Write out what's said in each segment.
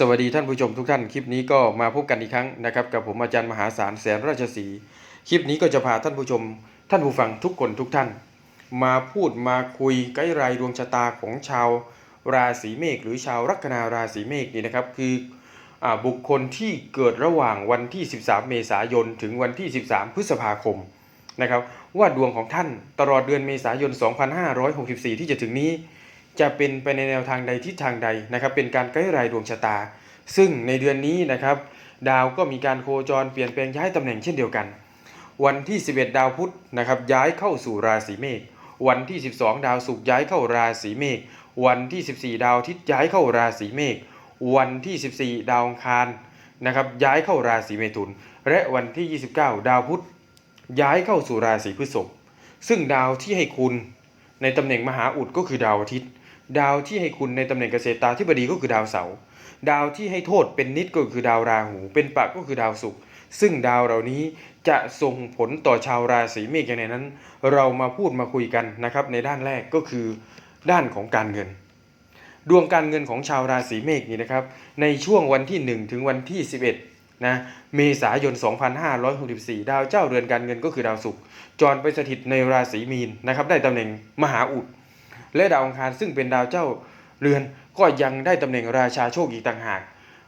สวัสดีท่านผู้ชมทุกท่าน คลิปนี้ก็มาพบกันอีกครั้งนะครับกับผมอาจารย์มหาศาลแสนราชสีห์คลิปนี้ก็จะพาท่านผู้ชม ท่านผู้ฟังทุกคนทุกท่าน มาพูดมาคุยไกด์รายดวงชะตาของชาวราศีเมษหรือชาวลัคนาราศีเมษนี่นะครับ คืออบุคคลที่เกิดระหว่างวันที่ 13 เมษายน ถึงวันที่ 13 พฤษภาคมนะครับว่าดวงของท่านตลอดเดือนเมษายน 2564 ที่จะถึงนี้ จะเป็นไปในแนวทางใดทิศทางใดนะครับ เป็นการใกล้รายดวงชะตา ซึ่งในเดือนนี้นะครับ ดาวก็มีการโคจรเปลี่ยนแปลงย้ายตำแหน่งเช่นเดียวกัน วันที่ 11 ดาวพุธนะครับย้ายเข้าสู่ราศีเมษวันที่ 12 ดาวศุกร์ย้ายเข้าราศีเมษวันที่ 14 ดาวอาทิตย์ย้ายเข้าราศีเมษวันที่ 14 ดาวอังคารนะครับย้ายเข้าราศีเมถุน และวันที่ 29 ดาวพุธย้ายเข้าสู่ราศีพฤษภซึ่งดาวที่ให้คุณในตำแหน่งมหาอุดก็คือดาวอาทิตย์ ดาวที่ให้คุณในตำแหน่งเกษตราธิบดีก็คือดาวเสาร์ดาวที่ให้โทษเป็นนิดก็คือดาวราหู เป็นปะก็คือดาวศุกร์ซึ่งดาวเหล่านี้จะส่งผลต่อชาวราศีเมษอย่างไรนั้น เรามาพูดมาคุยกันนะครับ ในด้านแรกก็คือด้านของการเงิน ดวงการเงินของชาวราศีเมษนี่นะครับ ในช่วงวันที่ 1 ถึงวันที่ 11นะเมษายน 2564 ดาวเจ้าเรือนการเงินก็คือดาวศุกร์จรไปสถิตในราศีมีนนะครับ ได้ตำแหน่งมหาอุด และดาวอังคารซึ่งเป็นดาวเจ้าเรือนก็ยังได้ตำแหน่งราชาโชคอีกต่างหาก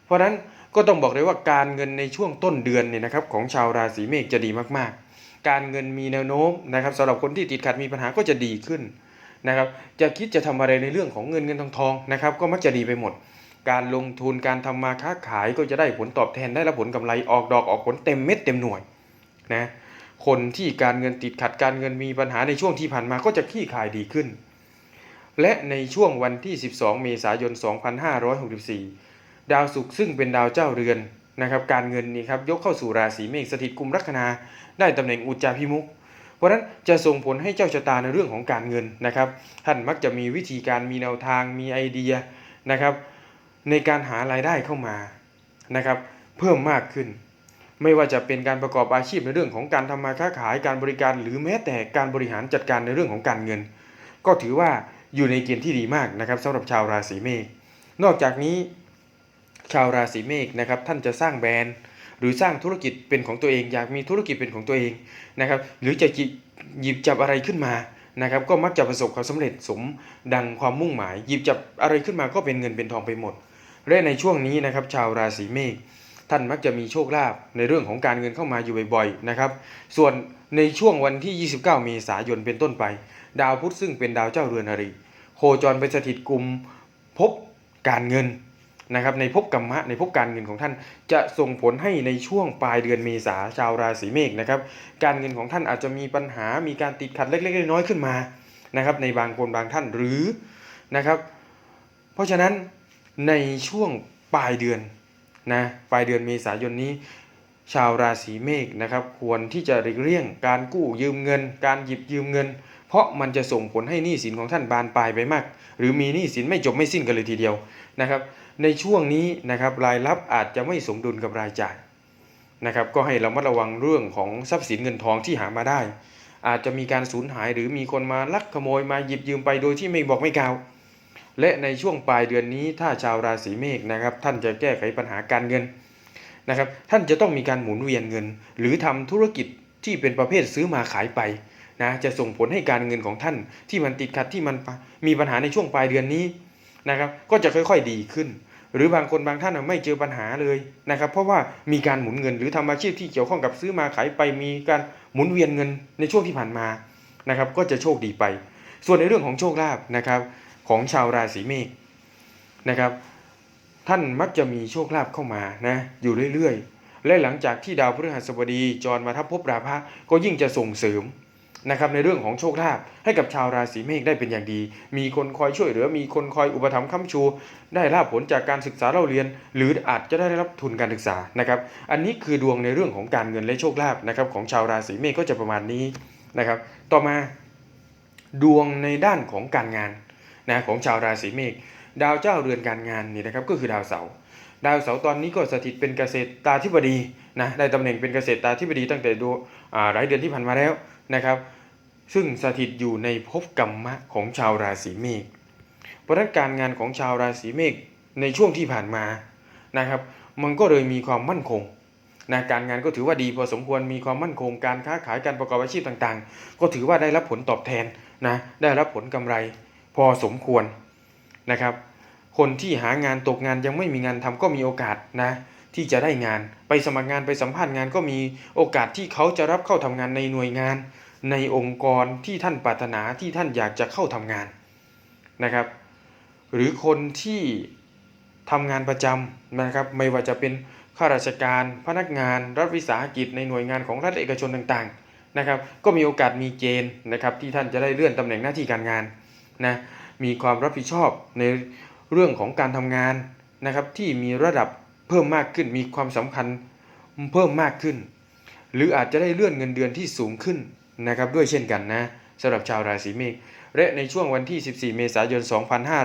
เพราะฉะนั้นก็ต้องบอกเลยว่าการเงินในช่วงต้นเดือนเนี่ยนะครับของชาวราศีเมษจะดีมากๆ การเงินมีแนวโน้มนะครับสำหรับคนที่ติดขัดมีปัญหาก็จะดีขึ้นนะครับจะคิดจะทำอะไรในเรื่องของเงินเงินทองทองนะครับก็มักจะดีไปหมด การลงทุนการทำมาค้าขายก็จะได้ผลตอบแทนได้รับผลกำไรออกดอกออกผลเต็มเม็ดเต็มหน่วยนะคนที่การเงินติดขัดการเงินมีปัญหาในช่วงที่ผ่านมาก็จะคลี่คายดีขึ้น และในช่วงวันที่ 12 เมษายน 2564 ดาวศุกร์ซึ่งเป็นดาวเจ้าเรือนนะครับการเงินนี่ครับยกเข้าสู่ราศีเมษสถิตกุมลัคนา ได้ตำแหน่งอุจจาพิมุกเพราะฉะนั้นจะส่งผลให้เจ้าชะตาในเรื่องของการเงินนะครับ ท่านมักจะมีวิธีการมีแนวทางมีไอเดียนะครับ ในการหารายได้เข้ามานะครับ เพิ่มมากขึ้น ไม่ว่าจะเป็นการประกอบอาชีพในเรื่องของการทำมาค้าขายการบริการหรือแม้แต่การบริหารจัดการในเรื่องของการเงิน ก็ถือว่า อยู่ในเกณฑ์ที่ดีมากนะครับสำหรับชาวราศีเมษนอกจากนี้ชาวราศีเมษนะครับท่านจะสร้างแบรนด์ หรือสร้างธุรกิจเป็นของตัวเอง อยากมีธุรกิจเป็นของตัวเองนะครับหรือจะหยิบจับอะไรขึ้นมานะครับก็มักจะประสบความสำเร็จสมดังความมุ่งหมาย หยิบจับอะไรขึ้นมาก็เป็นเงินเป็นทองไปหมด และในช่วงนี้นะครับชาวราศีเมษท่านมักจะมีโชคลาภในเรื่องของการเงินเข้ามาอยู่บ่อยๆนะครับส่วนในช่วงวันที่ 29 เมษายนเป็นต้นไป ดาวพุธซึ่งเป็นดาวเจ้าเรือนอริ โคจรไปสถิตกลุ่มพบการเงินนะครับในภพกรรมะในภพการเงินของท่านจะส่งผลให้ในช่วงปลายเดือนเมษาชาวราศีเมษนะครับการเงินของท่านอาจจะมีปัญหามีการติดขัดเล็กๆน้อยๆขึ้นมานะครับในบางคนบางท่านหรือนะครับ เพราะฉะนั้นในช่วงปลายเดือนนะปลายเดือนเมษายนนี้ ชาวราศีเมษนะครับควรที่จะหลีกเลี่ยงการกู้ยืมเงิน การหยิบยืมเงิน เพราะมันจะส่งผลให้หนี้สินของท่านบานปลายไปมาก หรือมีหนี้สินไม่จบไม่สิ้นกันเลยทีเดียวนะครับ ในช่วงนี้นะครับรายรับอาจจะไม่สมดุลกับรายจ่ายนะครับ ก็ให้เระมัดระวังเรื่องของทรัพย์สินเงินทองที่หามาได้ อาจจะมีการสูญหายหรือมีคนมาลักขโมยมาหยิบยืมไปโดยที่ไม่บอกไม่กล่าว และในช่วงปลายเดือนนี้ถ้าชาวราศีเมษนะครับ ท่านจะแก้ไขปัญหาการเงินนะครับ ท่านจะต้องมีการหมุนเวียนเงิน หรือทำธุรกิจที่เป็นประเภทซื้อมาขายไป นะจะส่งผลให้การเงินของท่านที่มันติดขัดที่มันมีปัญหาในช่วงปลายเดือนนี้นะครับก็จะค่อยๆดีขึ้น หรือบางคนบางท่านไม่เจอปัญหาเลยนะครับเพราะว่ามีการหมุนเงินหรือทำอาชีพที่เกี่ยวข้องกับซื้อมาขายไปมีการหมุนเวียนเงินในช่วงที่ผ่านมานะครับก็จะโชคดีไป ส่วนในเรื่องของโชคลาภนะครับของชาวราศีเมษนะครับท่านมักจะมีโชคลาภเข้ามานะอยู่เรื่อยๆ และหลังจากที่ดาวพฤหัสบดีจรมาทับภพราพะก็ยิ่งจะส่งเสริม นะครับในเรื่องของโชคลาภให้กับชาวราศีเมษได้เป็นอย่างดี มีคนคอยช่วยเหลือ มีคนคอยอุปถัมภ์ค้ำชู ได้รับผลจากการศึกษาเล่าเรียน หรืออาจจะได้รับทุนการศึกษานะครับ อันนี้คือดวงในเรื่องของการเงินและโชคลาภนะครับของชาวราศีเมษก็จะประมาณนี้นะครับ ต่อมาดวงในด้านของการงานนะของชาวราศีเมษดาวเจ้าเรือนการงานนี่นะครับก็คือดาวเสาร์ ดาวเสาร์ตอนนี้ก็สถิตเป็นเกษตรตาธิบดีนะได้ตำแหน่งเป็นเกษตรตาธิบดีตั้งแต่ดูอ่าหลายเดือนที่ผ่านมาแล้วนะครับ ซึ่งสถิตอยู่ในภพกรรมะของชาวราศีเมษเพราะนั้นการงานของชาวราศีเมษในช่วงที่ผ่านมานะครับ มันก็เลยมีความมั่นคงนะการงานก็ถือว่าดีพอสมควรมีความมั่นคงการค้าขายการประกอบอาชีพต่างๆ ก็ถือว่าได้รับผลตอบแทนนะได้รับผลกำไรพอสมควรนะครับ คนที่หางานตกงานยังไม่มีงานทำก็มีโอกาสนะที่จะได้งาน ไปสมัครงานไปสัมภาษณ์งานก็มีโอกาสที่เขาจะรับเข้าทำงานในหน่วยงาน ในองค์กรที่ท่านปรารถนาที่ท่านอยากจะเข้าทำงานนะครับ หรือคนที่ทำงานประจำนะครับ ไม่ว่าจะเป็นข้าราชการ พนักงาน รัฐวิสาหกิจในหน่วยงานของรัฐเอกชนต่างๆนะครับ ก็มีโอกาสมีเกณฑ์นะครับที่ท่านจะได้เลื่อนตำแหน่งหน้าที่การงานนะมีความรับผิดชอบใน เรื่องของการทำงานนะครับที่มีระดับเพิ่มมากขึ้นมีความสำคัญเพิ่มมากขึ้น หรืออาจจะได้เลื่อนเงินเดือนที่สูงขึ้นนะครับด้วยเช่นกันนะสำหรับชาวราศีเมษและในช่วงวันที่ 14 เมษายน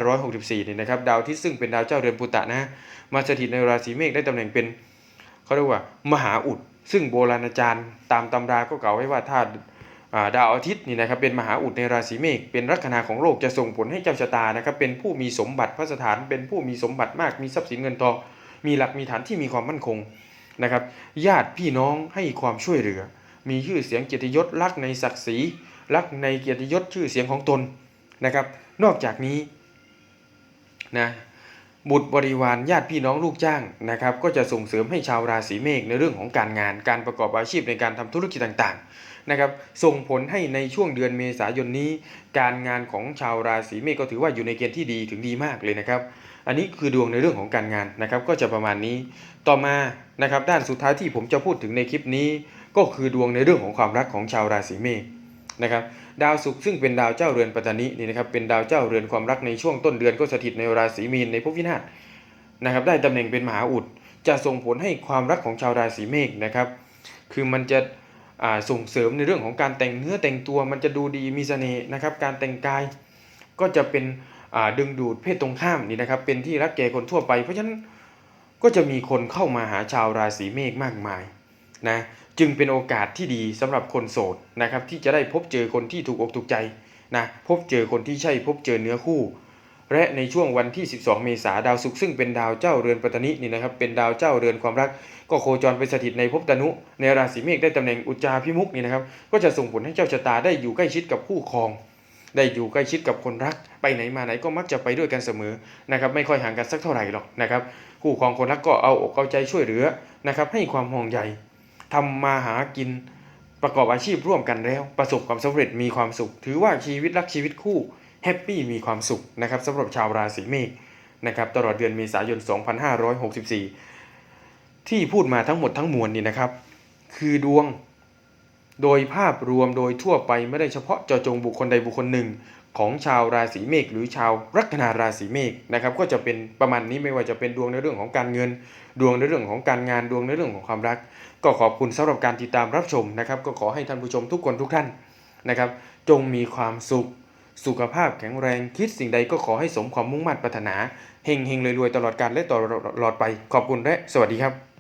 2564นี่นะครับดาวที่ซึ่งเป็นดาวเจ้าเรือนปุตตะนะมาสถิตในราศีเมษได้ตำแหน่งเป็นเขาเรียกว่ามหาอุด ซึ่งโบราณอาจารย์ ตามตำราก็กล่าวไว้ว่าถ้าอ่า ดาวอาทิตย์นี่นะครับเป็นมหาอุดในราศีเมษเป็นลัคนาของโลกจะส่งผลให้เจ้าชะตานะครับเป็นผู้มีสมบัติพระสถานเป็นผู้มีสมบัติมากมีทรัพย์สินเงินทองมีหลักมีฐานที่มีความมั่นคงนะครับญาติพี่น้องให้ความช่วยเหลือ มีชื่อเสียงเกียรติยศรักในศักดิ์ศรีรักในเกียรติยศชื่อเสียงของตนนะครับ นอกจากนี้นะ บุตรบริวารญาติพี่น้องลูกจ้างนะครับ ก็จะส่งเสริมให้ชาวราศีเมษในเรื่องของการงาน การประกอบอาชีพในการทำธุรกิจต่างๆนะครับ ส่งผลให้ในช่วงเดือนเมษายนนี้ การงานของชาวราศีเมษก็ถือว่าอยู่ในเกณฑ์ที่ดีถึงดีมากเลยนะครับ อันนี้คือดวงในเรื่องของการงานนะครับ ก็จะประมาณนี้ ต่อมานะครับด้านสุดท้ายที่ผมจะพูดถึงในคลิปนี้ ก็คือดวงในเรื่องของความรักของชาวราศีเมษนะครับ ดาวศุกร์ซึ่งเป็นดาวเจ้าเรือนปัตตานีนี่นะครับเป็นดาวเจ้าเรือนความรักในช่วงต้นเดือนก็สถิตในราศีมีนในภพวินาศนะครับได้ตำแหน่งเป็นมหาอุด จะส่งผลให้ความรักของชาวราศีเมษนะครับคือมันจะส่งเสริมในเรื่องของการแต่งเนื้อแต่งตัวมันจะดูดีมีเสน่ห์นะครับการแต่งกายก็จะเป็นดึงดูดเพศตรงข้ามนี่นะครับเป็นที่รักแก่คนทั่วไป เพราะฉะนั้นก็จะมีคนเข้ามาหาชาวราศีเมษมากมายนะ จึงเป็นโอกาสที่ดีสำหรับคนโสดนะครับที่จะได้พบเจอคนที่ถูกอกถูกใจนะพบเจอคนที่ใช่พบเจอเนื้อคู่ และในช่วงวันที่ 12 เมษาดาวศุกร์ซึ่งเป็นดาวเจ้าเรือนปัตตนินี่นะครับเป็นดาวเจ้าเรือนความรัก ก็โคจรไปสถิตในภพตนุ ในราศีเมษได้ตำแหน่งอุจจาพิมุกนี่นะครับก็จะส่งผลให้เจ้าชะตาได้อยู่ใกล้ชิดกับคู่ครอง ได้อยู่ใกล้ชิดกับคนรัก ไปไหนมาไหนก็มักจะไปด้วยกันเสมอนะครับไม่ค่อยห่างกันสักเท่าไหร่หรอกนะครับคู่ครองคนรักก็เอาอกเอาใจช่วยเหลือนะครับให้ความห่วงใย ทำมาหากินประกอบอาชีพร่วมกันแล้ว ประสบความสำเร็จมีความสุข ถือว่าชีวิตรักชีวิตคู่แฮปปี้มีความสุขนะครับสำหรับชาวราศีเมษนะครับตลอดเดือนเมษายน 2564 ที่พูดมาทั้งหมดทั้งมวลนี่นะครับ คือดวงโดยภาพรวมโดยทั่วไปไม่ได้เฉพาะเจาะจงบุคคลใดบุคคลหนึ่ง ของชาวราศีเมษหรือชาวลัคนาราศีเมษนะครับก็จะเป็นประมาณนี้ไม่ว่าจะเป็นดวงในเรื่องของการเงิน ดวงในเรื่องของการงานดวงในเรื่องของความรัก ก็ขอบคุณสำหรับการติดตามรับชมนะครับ ก็ขอให้ท่านผู้ชมทุกคนทุกท่านนะครับ จงมีความสุข สุขภาพแข็งแรงคิดสิ่งใดก็ขอให้สมความมุ่งมั่นปรารถนาเฮงเฮงรวยๆตลอดกาลและตลอดไป ขอบคุณและสวัสดีครับ